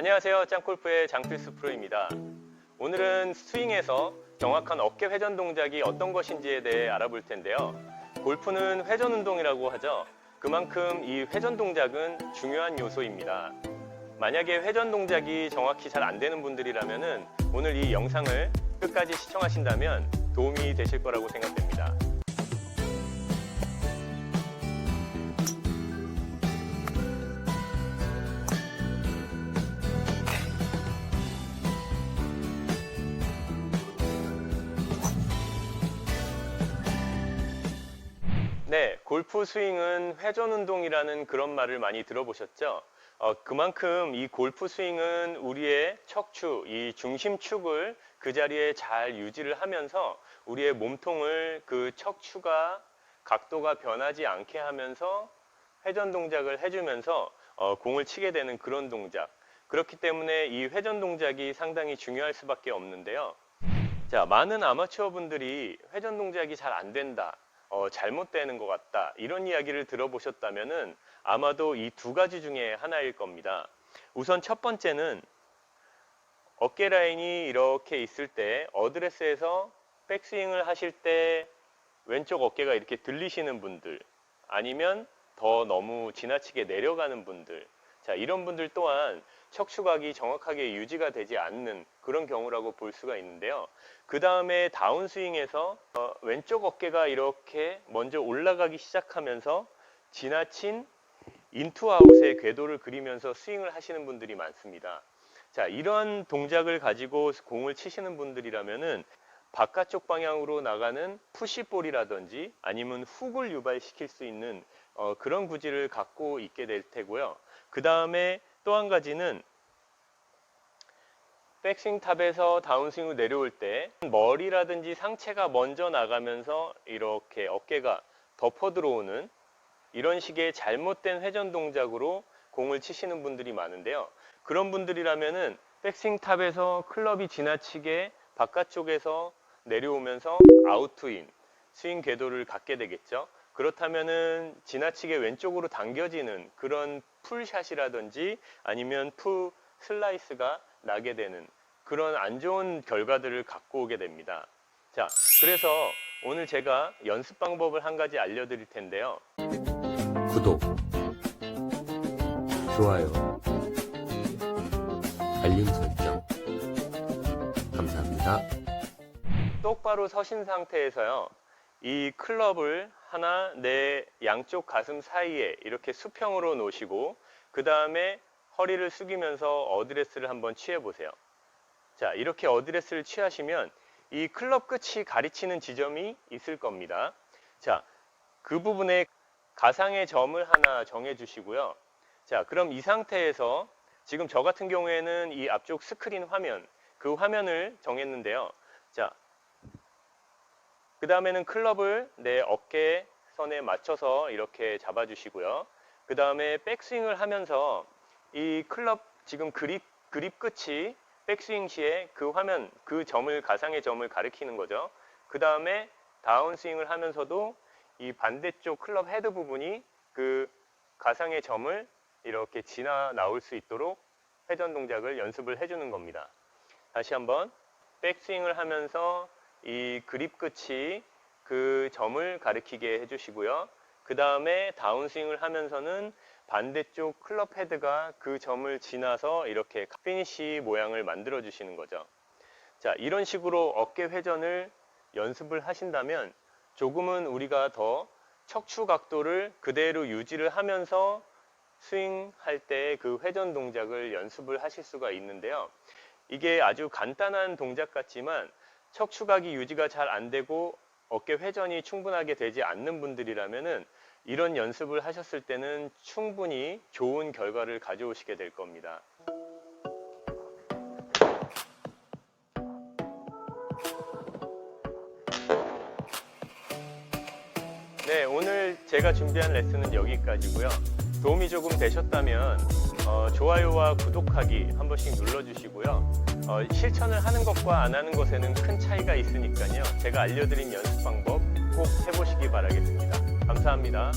안녕하세요. 짱골프의 장필수 프로입니다. 오늘은 스윙에서 정확한 어깨 회전 동작이 어떤 것인지에 대해 알아볼 텐데요. 골프는 회전 운동이라고 하죠. 그만큼 이 회전 동작은 중요한 요소입니다. 만약에 회전 동작이 정확히 잘 안 되는 분들이라면 오늘 이 영상을 끝까지 시청하신다면 도움이 되실 거라고 생각됩니다. 네, 골프 스윙은 회전 운동이라는 그런 말을 많이 들어보셨죠? 어, 그만큼 이 골프 스윙은 우리의 척추, 이 중심축을 그 자리에 잘 유지를 하면서 우리의 몸통을 그 척추가 각도가 변하지 않게 하면서 회전 동작을 해주면서 어, 공을 치게 되는 그런 동작. 그렇기 때문에 이 회전 동작이 상당히 중요할 수밖에 없는데요. 자, 많은 아마추어 분들이 회전 동작이 잘 안 된다. 어, 잘못되는 것 같다. 이런 이야기를 들어보셨다면은 아마도 이 두 가지 중에 하나일 겁니다. 우선 첫 번째는 어깨 라인이 이렇게 있을 때 어드레스에서 백스윙을 하실 때 왼쪽 어깨가 이렇게 들리시는 분들 아니면 더 너무 지나치게 내려가는 분들 자 이런 분들 또한 척추각이 정확하게 유지가 되지 않는 그런 경우라고 볼 수가 있는데요. 그 다음에 다운스윙에서 어, 왼쪽 어깨가 이렇게 먼저 올라가기 시작하면서 지나친 인투아웃의 궤도를 그리면서 스윙을 하시는 분들이 많습니다. 자, 이런 동작을 가지고 공을 치시는 분들이라면은 바깥쪽 방향으로 나가는 푸시볼이라든지 아니면 훅을 유발시킬 수 있는 어, 그런 구질을 갖고 있게 될 테고요. 그 다음에 또 한 가지는 백스윙 탑에서 다운스윙으로 내려올 때 머리라든지 상체가 먼저 나가면서 이렇게 어깨가 덮어 들어오는 이런 식의 잘못된 회전 동작으로 공을 치시는 분들이 많은데요. 그런 분들이라면은 백스윙 탑에서 클럽이 지나치게 바깥쪽에서 내려오면서 아웃투인 스윙 궤도를 갖게 되겠죠. 그렇다면은 지나치게 왼쪽으로 당겨지는 그런 풀샷이라든지 아니면 풀 슬라이스가 나게 되는 그런 안 좋은 결과들을 갖고 오게 됩니다. 자, 그래서 오늘 제가 연습 방법을 한 가지 알려드릴 텐데요. 구독, 좋아요, 알림 설정. 감사합니다. 똑바로 서신 상태에서요. 이 클럽을 하나 내 양쪽 가슴 사이에 이렇게 수평으로 놓으시고 그 다음에 허리를 숙이면서 어드레스를 한번 취해 보세요. 자, 이렇게 어드레스를 취하시면 이 클럽 끝이 가리치는 지점이 있을 겁니다. 자, 그 부분에 가상의 점을 하나 정해 주시고요. 자, 그럼 이 상태에서 지금 저 같은 경우에는 이 앞쪽 스크린 화면, 그 화면을 정했는데요. 자, 그 다음에는 클럽을 내 어깨 선에 맞춰서 이렇게 잡아주시고요. 그 다음에 백스윙을 하면서 이 클럽 지금 그립, 그립 끝이 백스윙 시에 그 화면, 그 점을, 가상의 점을 가리키는 거죠. 그 다음에 다운스윙을 하면서도 이 반대쪽 클럽 헤드 부분이 그 가상의 점을 이렇게 지나 나올 수 있도록 회전 동작을 연습을 해주는 겁니다. 다시 한번 백스윙을 하면서 이 그립 끝이 그 점을 가리키게 해주시고요. 그 다음에 다운스윙을 하면서는 반대쪽 클럽 헤드가 그 점을 지나서 이렇게 피니시 모양을 만들어 주시는 거죠. 자, 이런 식으로 어깨 회전을 연습을 하신다면 조금은 우리가 더 척추 각도를 그대로 유지를 하면서 스윙할 때 그 회전 동작을 연습을 하실 수가 있는데요. 이게 아주 간단한 동작 같지만 척추각이 유지가 잘 안 되고 어깨 회전이 충분하게 되지 않는 분들이라면은 이런 연습을 하셨을 때는 충분히 좋은 결과를 가져오시게 될 겁니다. 네, 오늘 제가 준비한 레슨은 여기까지고요. 도움이 조금 되셨다면 어, 좋아요와 구독하기 한 번씩 눌러주시고요. 어, 실천을 하는 것과 안 하는 것에는 큰 차이가 있으니까요. 제가 알려드린 연습 방법 꼭 해보시기 바라겠습니다. 감사합니다.